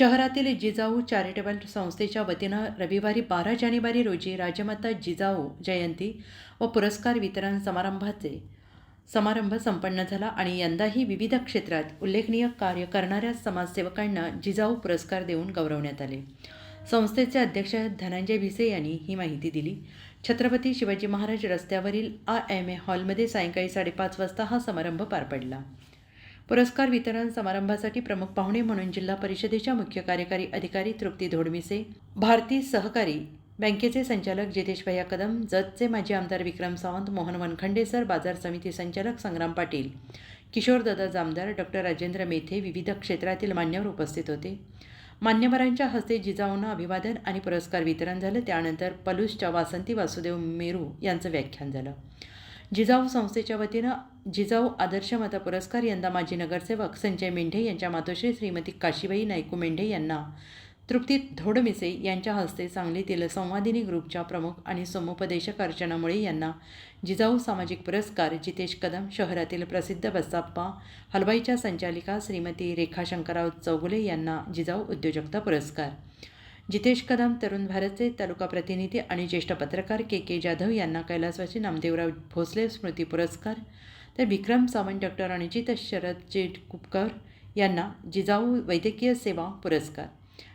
शहरातील जिजाऊ चॅरिटेबल संस्थेच्या वतीनं रविवारी बारा जानेवारी रोजी राजमाता जिजाऊ जयंती व पुरस्कार वितरण समारंभाचे समारंभ संपन्न झाला आणि यंदाही विविध क्षेत्रात उल्लेखनीय कार्य करणाऱ्या समाजसेवकांना जिजाऊ पुरस्कार देऊन गौरवण्यात आले. संस्थेचे अध्यक्ष धनंजय भिसे यांनी ही माहिती दिली. छत्रपती शिवाजी महाराज रस्त्यावरील आ एम ए हॉलमध्ये सायंकाळी साडेपाच वाजता हा समारंभ पार पडला. पुरस्कार वितरण समारंभासाठी प्रमुख पाहुणे म्हणून जिल्हा परिषदेच्या मुख्य कार्यकारी अधिकारी तृप्ती धोडमिसे भारती सहकारी बँकेचे संचालक जितेश भैया कदम जतचे माजी आमदार विक्रम सावंत मोहन वनखंडेसर बाजार समिती संचालक संग्राम पाटील किशोरदादा जामदार डॉक्टर राजेंद्र मेथे विविध क्षेत्रातील मान्यवर उपस्थित होते. मान्यवरांच्या हस्ते जिजाऊंना अभिवादन आणि पुरस्कार वितरण झालं. त्यानंतर पलूसच्या वासंती वासुदेव मेरू यांचं व्याख्यान झालं. जिजाऊ संस्थेच्या वतीनं जिजाऊ आदर्श माता पुरस्कार यंदा माजी नगरसेवक संजय मेंढे यांच्या मातोश्री श्रीमती काशीबाई नायकू मेंढे यांना. तृप्ती धोडमिसे यांच्या हस्ते सांगलीतील संवादिनी ग्रुपच्या प्रमुख आणि समुपदेशक अर्चना मुळे यांना जिजाऊ सामाजिक पुरस्कार जितेश कदम शहरातील प्रसिद्ध बसाप्पा हलवाईच्या संचालिका श्रीमती रेखा शंकरराव चौगुले यांना जिजाऊ उद्योजकता पुरस्कार. जितेश कदम तरुण भारतचे तालुका प्रतिनिधी आणि ज्येष्ठ पत्रकार के के जाधव यांना कैलासवासी नामदेवराव भोसले स्मृती पुरस्कार. तर विक्रम सावंत डॉक्टर अनुचित शरदजी कुपकर यांना जिजाऊ वैद्यकीय सेवा पुरस्कार.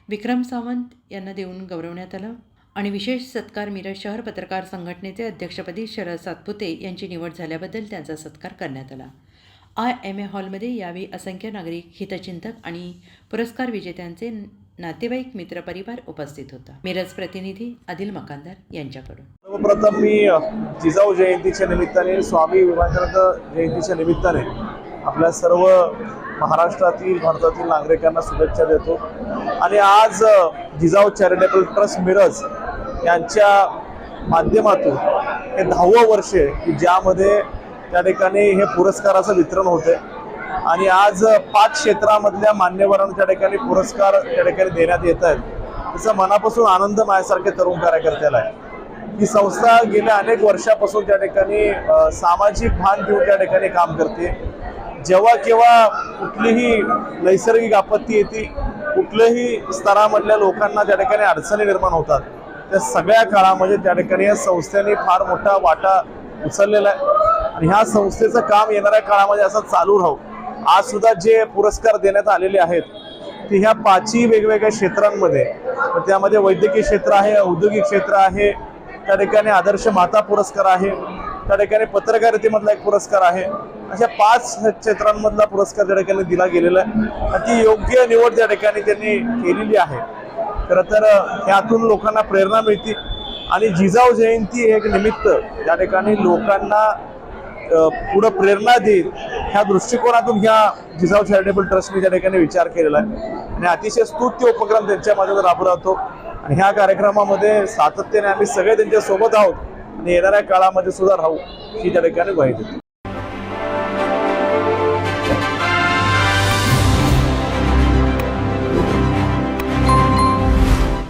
विक्रम सावंत यांना देऊन गौरवण्यात आलं. आणि विशेष सत्कार मिरज शहर पत्रकार संघटनेचे अध्यक्षपदी शरद सातपुते यांची निवड झाल्याबद्दल त्यांचा सत्कार करण्यात आला. आय एम ए हॉलमध्ये यावेळी असंख्य नागरिक हितचिंतक आणि पुरस्कार विजेत्यांचे नातेवाईक मित्रपरिवार उपस्थित होता. मिरज प्रतिनिधी आदिल मकानदार यांच्याकडून. सर्वप्रथम मी जिजाऊ जयंतीच्या निमित्ताने स्वामी विवेकानंद जयंतीच्या निमित्ताने आपल्या सर्व महाराष्ट्रातील भारतातील नागरिकांना शुभेच्छा देतो. आणि आज जिजाऊ चॅरिटेबल ट्रस्ट मिरज यांच्या माध्यमातून हे दहावं वर्ष की ज्यामध्ये त्या ठिकाणी हे पुरस्काराचं वितरण होते आणि आज पाच क्षेत्रामधल्या मान्यवरांना त्या ठिकाणी पुरस्कार त्या ठिकाणी देण्यात येत आहेत त्याचा मनापासून आनंद माझ्यासारख्या तरुण कार्यकर्त्याला आहे. ही संस्था गेल्या अनेक वर्षापासून त्या ठिकाणी सामाजिक भान घेऊन त्या ठिकाणी काम करते. जेव्हा केव्हा कुठलीही नैसर्गिक आपत्ती येते कुठल्याही स्तरामधल्या लोकांना त्या ठिकाणी अडचणी निर्माण होतात त्या सगळ्या काळामध्ये त्या ठिकाणी या संस्थेने फार मोठा वाटा उचललेला आहे. आणि ह्या संस्थेचं काम येणाऱ्या काळामध्ये असं चालू राहू. आज सुद्धा जे पुरस्कार देण्यात आलेले आहेत ती ह्या पाचही वेगवेगळ्या क्षेत्रांमध्ये त्यामध्ये वैद्यकीय क्षेत्र आहे औद्योगिक क्षेत्र आहे त्या ठिकाणी आदर्श माता पुरस्कार आहे त्या ठिकाणी पत्रकारितेमधला एक पुरस्कार आहे अशा पाच क्षेत्रांमधला पुरस्कार त्या ठिकाणी दिला गेलेला आहे. आणि ती योग्य निवड त्या ठिकाणी त्यांनी केलेली आहे. खरं तर ह्यातून लोकांना प्रेरणा मिळते. आणि जिजाऊ जयंती हे एक निमित्त त्या ठिकाणी लोकांना पुढं प्रेरणा देईल ह्या दृष्टिकोनातून ह्या जिजाऊ चॅरिटेबल ट्रस्टने त्या ठिकाणी विचार केलेला आहे. आणि अतिशय स्तुत्य उपक्रम त्यांच्या माध्यमातून राबवतो आणि ह्या कार्यक्रमामध्ये सातत्याने आम्ही सगळे त्यांच्यासोबत आहोत. आणि येणाऱ्या काळामध्ये सुद्धा राहू ही त्या ठिकाणी ग्वाही देतो.